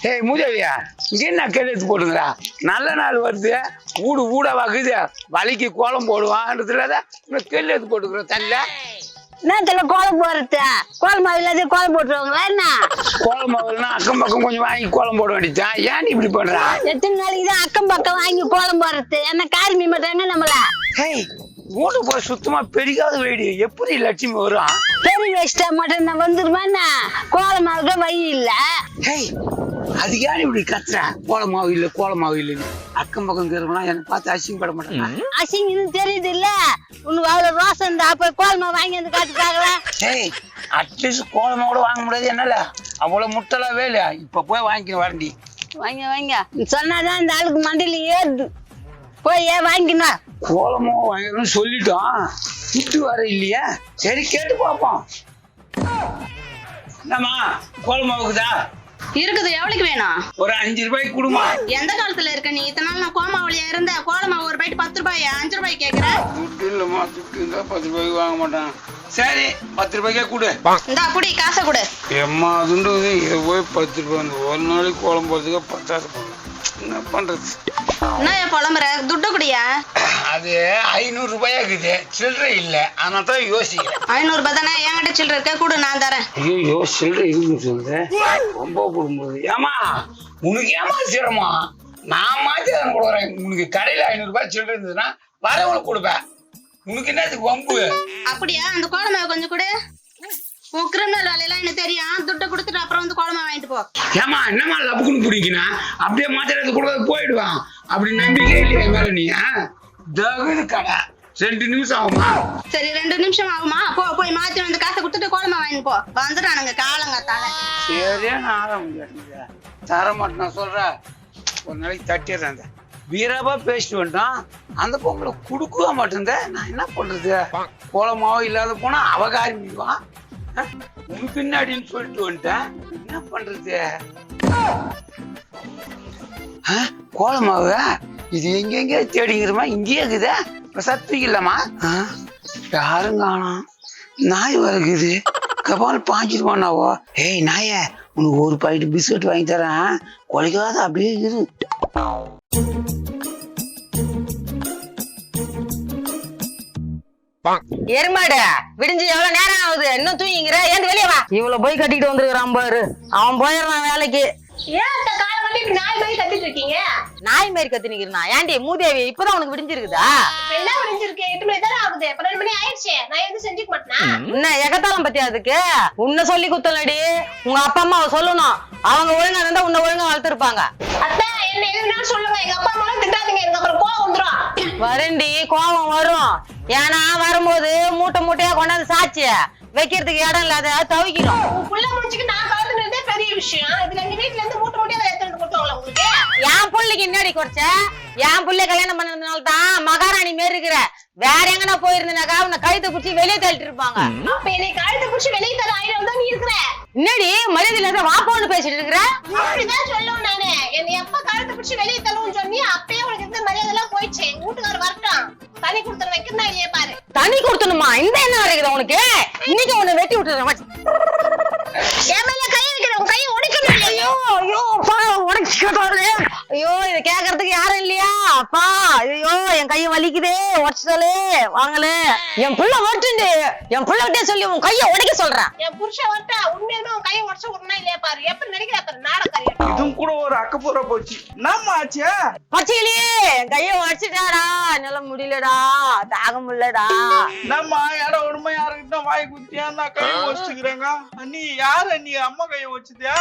ஏய் மூதேவியா இங்க என்ன கேட்டு போடுங்கடா நல்ல நாள் வருது. ஊடு ஊட வகுது வலிக்கு கோலம் போடுவான்றதுல கெல்லு எடுத்து போட்டுக்கிற தண்ணில நேரத்துல கோலம் போறது கோலம் மாவு இல்லாத கோலம் போட்டுருவாங்களா என்ன? கோலம் போடுறதுனா அக்கம் பக்கம் கொஞ்சம் வாங்கி கோலம் போட வேண்டியதான் ஏன் இப்படி பண்றா? எத்தனை நாளைக்கு தான் அக்கம் பக்கம் வாங்கி கோலம் போடுறது? என்ன காரி மாட்டாங்க நம்மள? ஹேய் வீட்டு போய் சுத்தமா பெரியாத வேடி. எப்படி லட்சுமி வரும் பெரிய வேஸ்டா மட்டும் நான் வந்துருமா என்ன? கோலம் மாவுக்கு வழி இல்ல. ஹேய் அது ஏன் இப்படி கத்துற? கோலம் மாவு இல்லை கோலம் மாவு இல்லைன்னு. அக்கம் பக்கம் இருக்கிறவங்களாம் எனக்கு பார்த்து அசிங்கப்பட மாட்டாங்க. அசிங்கன்னு தெரியுது இல்ல உனக்கு அவ்வளவு ரோசம் இருந்தா அப்ப கோலம் வாங்கி வந்து காட்டுக்காங்களா ஏய் அட்லீஸ்ட் கோலமா கூட வாங்க முடியாது என்னால. அவ்வளவு முட்டலாவே இல்லையா? இப்ப போய் வாங்கிக்க வரண்டி. வாங்க வாங்க. சொன்னாதான் இந்த ஆளுக்கு மண்டையில ஏறுது. போய் ஏன் வாங்கினா கோலமா வாங்கணும்னு சொல்லிட்டோம். திட்டு வர இல்லையா? சரி கேட்டு பார்ப்போம். என்னம்மா கோலமாவுக்குதா இருக்குது. எவ்வளவுக்கு வேணும்? ஒரு அஞ்சு ரூபாய்க்கு கொடுமா. எந்த காலத்துல இருக்க நீ? இத்தனை நாள் நான் கோமாவளியா இருந்த கோலமாவு ஒரு பாக்கெட் பத்து ரூபாயா? அஞ்சு ரூபாய் கேக்குற? துட்டு இல்லைம்மா துட்டு இருந்தா பத்து ரூபாய்க்கு வாங்க மாட்டான். சரி பத்து ரூபாய்க்கே கொடு. இந்தா புடி காசை கொடு. எம்மா துண்டு இதை போய் பத்து ரூபாய்? ஒரு நாளைக்கு கோலம் போகிறதுக்கு பத்தாசு போகணும் என்ன பண்றது? என்ன புலம்புற? துட்டு குடியா? அது ஐநூறு ரூபாயா இருக்குது சில்லறை இல்லை. அதனால தான் யோசிக்கிறேன். ஐநூறு ரூபாய் தானே? என்கிட்ட சில்லற இருக்க? கொடு நான் தரேன். ஐயோ சில்லறை இருக்குன்னு சொல்லுது ரொம்ப போடும்போது ஏமா உனக்கு ஏமா சிரமம் நான் மாத்தி தான் கொடுக்குறேன் உனக்கு கடையில் ஐநூறு ரூபாய் சில்லறை இருந்ததுன்னா வரவங்களுக்கு கொடுப்பேன். உனக்கு என்னதுக்கு வம்பு? அப்படியா? அந்த கோலமாவு கொஞ்சம் கொடு. உன் கிரிமினல் வேலையெல்லாம் எனக்கு தெரியும். துட்டை கொடுத்துட்டு அப்புறம் வந்து கோலமா வாங்கிட்டு போ. ஏமா என்னம்மா லப்புக்குன்னு பிடிக்கினா? அப்படியே மாத்திரத்தை கூட போயிடுவான். அப்படி நம்பிக்கை இல்லையா மேல நீ கடை. ரெண்டு நிமிஷம் ஆகுமா? சரி ரெண்டு நிமிஷம் ஆகுமா? போ போய் மாத்தி வந்து காசை கொடுத்துட்டு கோலமா வாங்கிட்டு போ. வந்துட்டானுங்க காலங்கத்தால சரியா நான் ஆட முடியாது. தர மாட்டேன் நான் சொல்றேன். ஒரு நாளைக்கு தட்டிடுறேன் அந்த. வீரப்பா பேசிட்டு வந்துட்டான். அந்த பொங்கலை கொடுக்கவே மாட்டேங்க நான் என்ன பண்றது? கோலமாவோ இல்லாத போனா அவ ஆரம்பிக்குவான் உன் பின்னாடின்னு சொல்லிட்டு வந்துட்டேன். என்ன பண்றது? கோலமாவு? இது எங்கெங்க தேடிங்கிறமா இங்கேயே இருக்குதே? சத்து இல்லம்மா. யாரும் காணோம். நாய் வருகுது கபால் பாஞ்சிருவானாவோ ஏய் நாயே உனக்கு ஒரு பாக்கெட் பிஸ்கட் வாங்கி தரேன். குலைக்காத அப்படியே இரு. எருமாடு விடிஞ்சு எவ்வளவு நேரம் ஆகுது? இன்னும் தூங்கிங்கிற ஏன் வெளியே வா. இவ்வளவு போய் கட்டிட்டு வந்திருக்கிறான் பாரு. அவன் போயிடுறான் வேலைக்கு. ஏன் நாய் மாதிரி கத்திட்டு இருக்கீங்க? நாய் மாதிரி கத்தி நிக்கிறான்? ஏன்டி மூதேவி இப்பதான் உனக்கு விடிஞ்சிருக்குதா? என்ன விடிஞ்சிருக்கு? எட்டு மணி தானே ஆகுது. பன்னெண்டு மணி ஆயிடுச்சு. நான் எதுவும் செஞ்சுக்க மாட்டேனா? என்ன எகத்தாலம் பத்தியா அதுக்கு? உன்னை சொல்லி குத்தலடி. உங்க அப்பா அம்மாவை சொல்லணும். அவங்க ஒழுங்கா இருந்தா உன்னை ஒழுங்கா வளர்த்துருப்பாங்க. அத்தை என்ன எதுனாலும் சொல்லுங்க. எங்க அப்பா அம்மா திட்டாதீங்க. எனக்கு அப்புறம் கோவம் வந்துரும். வரண்டி கோபம் வரும். ஏன்னா வரும்போது மூட்டை மூட்டையா கொண்டாந்து சாட்சி வைக்கிறதுக்கு இடம் இல்லாத புள்ள முடிச்சுக்கு நான் கலந்துனதே பெரிய விஷயம். இதுல புள்ளைக்கு என்னடி குறைச்ச? என் புள்ள கல்யாணம் பண்ணதுனால தான் மகாராணி மாரி இருக்கிற. வேற எங்கனா போயிருந்தனாக்கா உன்னை கழுத்தை பிடிச்சி வெளியே தள்ளிட்டு இருப்பாங்க. அப்ப என்னை கழுத்தை புடிச்சு வெளியே தர ஆயிரம் தான் நீ இருக்கிற? என்னடி மரியாதை இல்லாத வாப்போன்னு பேசிட்டு இருக்கிற? இப்படிதான் சொல்லுவேன் நானு. என்னை எப்ப கழுத்தை புடிச்சு வெளியே தள்ளுன்னு சொன்னி அப்பயே உனக்கு இந்த மரியாதை எல்லாம் போயிடுச்சு. எங்க வீட்டுக்காரர் வரட்டும். தனி கொடுத்துற வைக்கிறதா இல்லையே பாரு. தண்ணி கொடுத்தணுமா? இந்த என்ன வரைக்குது உனக்கு? இன்னைக்கு உன்னை வெட்டி விட்டுறேன் யாரும் இல்லையா? அப்பா ஐயோ என் கை வலிக்குதே. உடச்சுதலே வாங்கலே. என் புள்ள வரட்டுண்டு என் புள்ளகிட்டே சொல்லி உன் கைய உடைக்க சொல்றேன் என் புருஷன் வரட்டா உண்மையுமே உன் கையை உடச்சு விடணும் இல்லையா பாரு. எப்படி நடிக்கிற பாரு? நாடகம் இதுவும் கூட ஒரு அக்கப்பூரா போச்சு. என்னம்மா ஆச்சு? பச்சையிலேயே என் கைய உடச்சிட்டாடா. என்னால முடியலடா. தாக முடியலடா. என்னம்மா யாரோ உண்மை யாருக்கிட்ட வாய் குத்தியா நான் கையை வச்சுக்கிறேங்க அண்ணி யார் அண்ணி? அம்மா கையை வச்சுட்டியா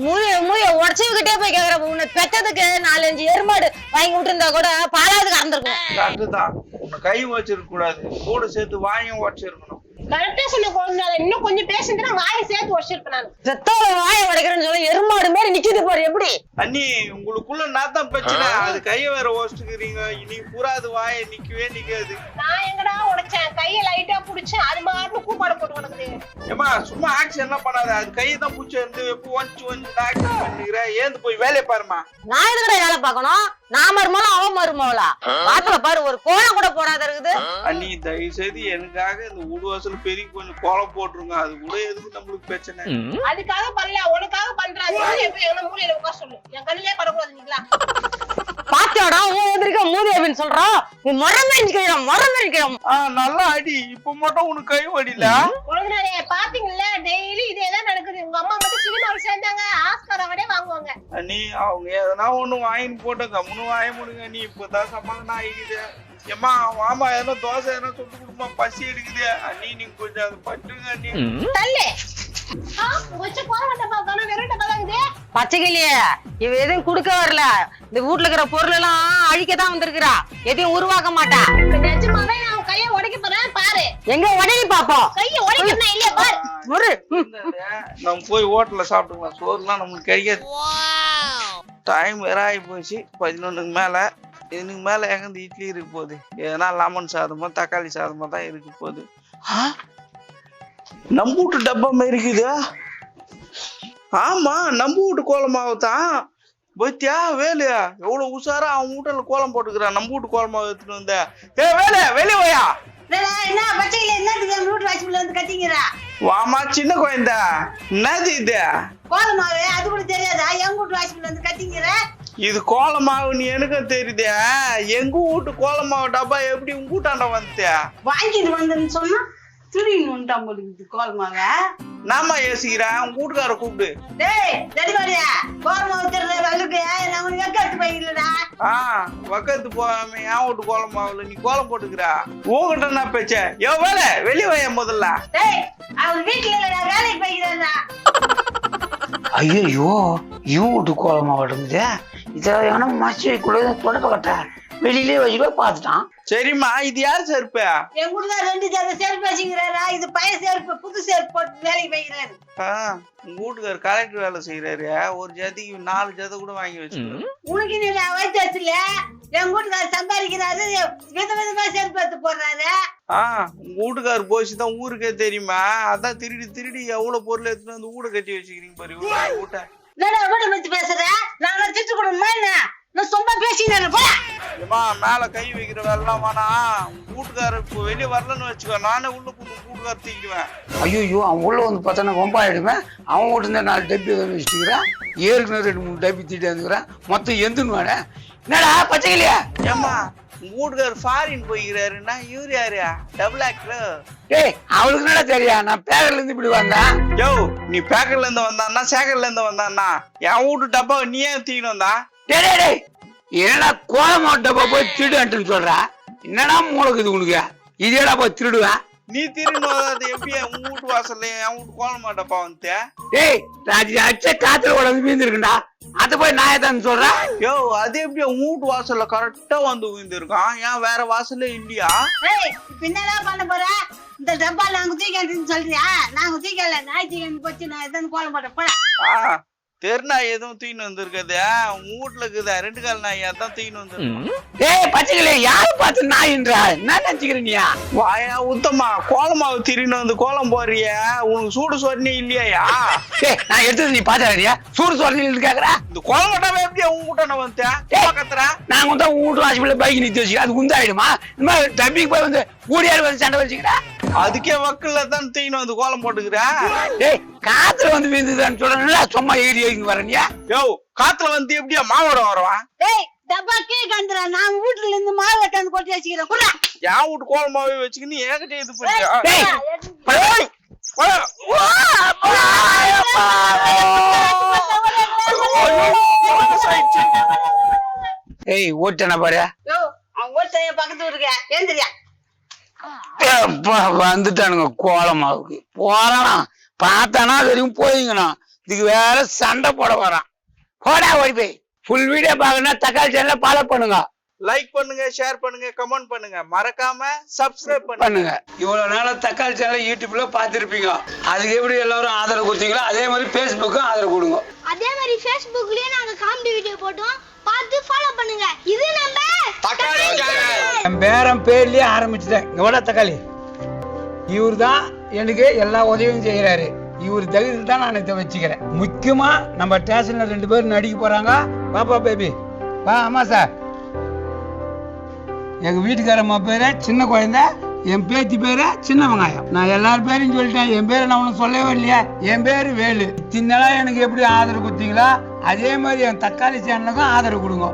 மூய மூய உடச்சுக்கிட்டே போய் கேக்குற உன்னை பெத்ததுக்கு நாலஞ்சு எருமாடு வாங்கி விட்டுருந்தா கூட பாலாவது கறந்துருக்கும். கரெக்டு தான் உன்னை கை வச்சிருக்க கூடாது. கூட சேர்த்து வாயும் உடச்சிருக்கணும். கரெக்டா சொன்ன குழந்தை இன்னும் கொஞ்சம் பேசிட்டு நான் வாயை சேர்த்து உடச்சிருப்பேன் நான். பெத்தோட வாய உடைக்கிறேன்னு சொல்லி எருமாடு மாதிரி நிக்குது பாரு எப்படி? அண்ணி உங்களுக்குள்ள நாத்தான் பிரச்சனை. அது கையை வேற வச்சுக்கிறீங்க இனி பூரா அது வாயை நிக்கவே நிக்காது. நான் எங்கடா உடைச்சேன்? கையை லைட்டா புடிச்சேன் அது மாதிரி கூப்பாடு போட்டு கிடக்குது. ஏமா சும்மா ஆக்ஷன் என்ன பண்ணாத. அது கையை தான் பூச்சி இருந்து எப்போ ஒன்ச்சு ஒன்ச்சு ஆக்ஷன் பண்ணி இருக்கிற ஏந்து போய் வேலையை பாருமா நான் எதுக்கடா வேலை பார்க்கணும்? நான் மருமகளா அவன் மருமகளா? பாத்துல பாரு ஒரு கோலம் கூட போடாத இருக்குது. அண்ணி தயவு செய்து எனக்காக இந்த வீடு வாசல் பெரிய கொஞ்சம் கோலம் போட்டுருங்க. அது கூட எதுக்கு நம்மளுக்கு பிரச்சனை? அதுக்காக பண்ணல உனக்காக பண்றாங்க எப்ப எங்க மூலையில உட்கார சொல்லு. என் கண்ணிலே படக்கூடாது நீங்களா? பாத்தியாடா உன் எதிர்க்க மூதி அப்படின்னு சொல்றான் நீ மரம் மரம் நல்லா அடி. இப்ப மட்டும் உனக்கு கை வடில அண்ணி அவங்க எதனா ஒண்ணு வாங்கின்னு போட்டு கம்முன்னு வாய முடியுங்க நீ இப்பதான் சமாதானம் ஆகிக்குது ஏம்மா வாமா எதனா தோசை எதனா சுட்டு கொடுமா பசி எடுக்குது. அண்ணி நீங்க கொஞ்சம் அதை பட்டுங்க அண்ணி. பச்சைக்கிளியே இவ எதையும் கொடுக்க வரல. இந்த வீட்ல இருக்கிற பொருள் எல்லாம் அழிக்கதான் வந்திருக்கிறா. எதையும் உருவாக்க மாட்டா. நிஜமாவே நான் கையை உடைக்க போறேன் பாரு. எங்க உடனே பாப்போம். கையை உடைக்கிறேன் இல்லையா பாரு. நம்ம போய் ஹோட்டல்ல சாப்பிட்டுக்கலாம் சோறுலாம் நமக்கு கிடைக்காது. டைம் வேற ஆகி போச்சு பதினொன்றுக்கு மேல. இதுக்கு மேல எங்க இந்த இட்லி இருக்க போகுது? எதனா லெமன் சாதமோ தக்காளி சாதமோ தான் இருக்க போகுது? நம்ம வீட்டு டப்பா மாதிரி இருக்குது. ஆமா நம்ம வீட்டு கோலமாவு தான் பத்தியா வேலு? எவ்வளவு உஷாரா அவன் வீட்டுல கோலம் போட்டுக்கிறான். நம்ம வீட்டு கோலமாவு எடுத்துட்டு வந்த. ஏ வேலு வெளிய வாயா என்ன? பச்சையில என்ன வீட்டு வாசிப்புல வந்து கட்டிங்கிறா வாமா சின்ன குழந்தை. என்னது இது? கோலமாவே அது கூட தெரியாதா? எங்க வீட்டு வாசிப்புல வந்து கட்டிங்கிற இது கோலமாவுன்னு எனக்கும் தெரியுதே. எங்க வீட்டு கோலமாவு டப்பா எப்படி உங்க வீட்டாண்ட வந்துட்டு வாங்கிட்டு வந்தேன்னு சொன்னா திருடின்னு வந்துட்டான் போல இருக்குது கோலமாவை நாம யோசிக்கிறேன். உங்க வீட்டுக்கார கூப்பிடு. டேய் ரெடிபாடியா கோலமாவு திருடுற வல்லுக்கு நான் உனக்கு எக்கத்து போயிடலடா ஆ பக்கத்து போகாம என் வீட்டு கோலமாவுல நீ கோலம் போட்டுக்கிறா. உங்ககிட்ட என்ன பேச்ச யோ வேலை. வெளிய வாய முதல்ல. டேய் அவன் வீட்டுல இல்லடா வேலைக்கு போய்க்கிறேன்டா. ஐயோ இவன் வீட்டு கோலமா வருது இதை எவனா மறைச்சு வைக்கூடாது தொடக்க கட்ட வெளியிலே வச்சுக்கோ பார்த்துட்டான். சரிம்மா இது யார் செருப்பு? என் கூட ரெண்டு ஜாத செருப்பு வச்சுக்கிறாரா? இது பழைய செருப்பு புது செருப்பு போட்டு வேலைக்கு உங்க வீட்டுக்கார கலெக்டர் வேலை செய்யறாரு ஒரு ஜாதிக்கு நாலு ஜாதை கூட வாங்கி வச்சுக்கோ உனக்கு நீ வைத்தியத்துல என் வீட்டுக்காரர் சம்பாதிக்கிறாரு வித விதமா செருப்பு எடுத்து போடுறாரு. ஆ உங்க வீட்டுக்காரர் போச்சு தான் ஊருக்கே தெரியுமா? அதான் திருடி திருடி எவ்வளவு பொருள் எடுத்துட்டு வந்து வீட கட்டி வச்சுக்கிறீங்க பாரு வீட்டை என்னடா வீட்டை பத்தி பேசுற? நான் திட்டு கொடுமா என்ன? நான் சும்மா பேசினேன் போல ஏம்மா மேல கை வைக்கிற வேலைலாம் வேணாம். வீட்டுக்காரர் இப்போ வெளியே வரலன்னு வச்சுக்கோ நானே உள்ள புண்ணு வீட்டுக்காரர் தூக்கிடுவேன். ஐயோ அவன் உள்ள வந்து பார்த்தானா ரொம்ப ஆயிடுவேன் அவன் வீட்டு இருந்தா நாலு டப்பி வந்து ஏற்கனவே ரெண்டு மூணு டப்பி தீட்டு வந்துக்கிறான் மொத்தம் எந்துன்னு வாடே. என்னடா பச்சைக்கிளியா? ஏம்மா உங்க வீட்டுக்காரர் ஃபாரின் போய்க்கிறாருன்னா இவரு யாரு? டபுள் ஆக்டர் டேய் அவளுக்கு என்னடா தெரியா? நான் பேக்கர்ல இருந்து இப்படி வந்தேன் யோ நீ பேக்கர்ல இருந்து வந்தான்னா சேக்கர்ல இருந்து வந்தான்னா? என் வீட்டு டப்பா நீ ஏன் தூக்கிட்டு வந்தா? டேய் டேய், டேய் என்னடா கோலமா டப்பா போய் திருடுன்ட்டுன்னு சொல்ற? என்னடா மூளைக்குது உனக்கு? இதேடா போய் திருடுவேன் நீ திரும்பி வராது எப்படி உங்க வீட்டு வாசல்ல என் வீட்டு கோலமா டப்பா வந்துட்டு? டேய் ராஜி அச்ச காத்துல உடம்பு மீந்திருக்குண்டா அதை போய் நான் தான் சொல்றேன்? யோ அது எப்படி உங்க வீட்டு வாசல்ல கரெக்டா வந்து விழுந்திருக்கான்? ஏன் வேற வாசல்ல இல்லையா? ஏய் என்னடா பண்ண போற? இந்த டப்பா நாங்க தூக்கிட்டு சொல்றியா? நாங்க தூக்கல நாய் தூக்கி போச்சு நான் எதாவது கோலம் போட்டேன் ஆ. தெருநாய் எதுவும் தூக்கின்னு வந்திருக்காது? வீட்டுல இருக்குதா. ரெண்டு கால் நாய் அதான் தூக்கின்னு வந்திருக்கோம் டேய் பச்சைக்கிளி யாரு பார்த்து நாயின்றா? என்ன நினைச்சுக்கிற நீயா வாயா உத்தமா கோலமாவு திரின்னு வந்து கோலம் போறிய உனக்கு சூடு சொன்னே இல்லையா டேய் நான் எடுத்தது நீ பாத்துறியா சூடு சொல்றீங்க கேக்குறா? இந்த கோலமாட்டாவே எப்படி உங்க கூட்ட வந்துட்டேன் பக்கத்துல நாங்க வந்து உன் வீட்டு வாசிப்பில் பைக் நிறுத்தி வச்சுக்கிறேன். அது குந்தாயிடுமா இந்த மாதிரி டப்பிக்கு போய் வந்து ஊடியாரு வந்து சண்டை வச்சுக்கிறேன். அதுக்கே வக்கல்ல தான் தூக்கின்னு வந்து கோலம் போட்டுக்கிற டேய் காத்துல வந்து விழுந்துதான்னு சொல்றேன்ல சும்மா ஏறி ஏறி வரணியா யோ காத்துல வந்து எப்படியா மாவடம் வரவான் டேய் டப்பா கேக் அந்துடா நாங்க வீட்டுல இருந்து மாவு வெட்டாந்து கொட்டி வச்சுக்கிறேன் கூட என் வீட்டு கோலமாவே வச்சுக்கின்னு என்கிட்ட இது பண்ணியா ஏய். ஏய் ஓட்டன பாரு அவன் ஒருத்தன் பக்கத்து ஊருக்கு ஏந்திரியா வந்துட்டானுங்க கோலமாவுக்கு போறானா? பார்த்தானா? அது வரைக்கும் போயிங்கண்ணா. இதுக்கு வேற சண்டை போட வரான் போடா ஓடி போய். ஃபுல் வீடியோ பார்க்கணும்னா தக்காளி சேனல ஃபாலோ பண்ணுங்க. லைக் பண்ணுங்க ஷேர் பண்ணுங்க கமெண்ட் பண்ணுங்க. மறக்காம சப்ஸ்கிரைப் பண்ணுங்க. இவ்வளவு நாளா தக்காளி சேனல் யூடியூப்ல பார்த்திருப்பீங்க. அதுக்கு எப்படி எல்லாரும் ஆதரவு கொடுத்தீங்களோ அதே மாதிரி ஃபேஸ்புக்கும் ஆதரவு கொடுங்க. அதே மாதிரி ஃபேஸ்புக்லயும் நாங்க காமெடி வீடியோ போட்டோம். பார்த்து ஃபாலோ பண்ணுங்க. இது நம்ம தக்காளி சேனல் பேரன் பேர்லயே ஆரம்பிச்சுட்டேன். இங்க வாடா தக்காளி. இவர் தான் எனக்கு எல்லா உதவியும் செய்யறாரு இவர் தகுதியில் தான் நான் இதை வச்சுக்கிறேன். முக்கியமா நம்ம ஸ்டேஷன்ல ரெண்டு பேரும் நடிக்க போறாங்க. பாப்பா பேபி. வா ஆமா சார். எங்க வீட்டுக்காரம்மா பேரு? சின்ன குழந்தை. என் பேத்தி பேரு? சின்ன வெங்காயம். நான் எல்லார் பேரையும் சொல்லிட்டேன். என் பேரை நான் உனக்கு சொல்லவே இல்லையா. என் பேரு வேலு. இத்தனை எனக்கு எப்படி ஆதரவு கொடுத்தீங்களோ அதே மாதிரி என் தக்காளி சேனலுக்கும் ஆதரவு கொடுங்க.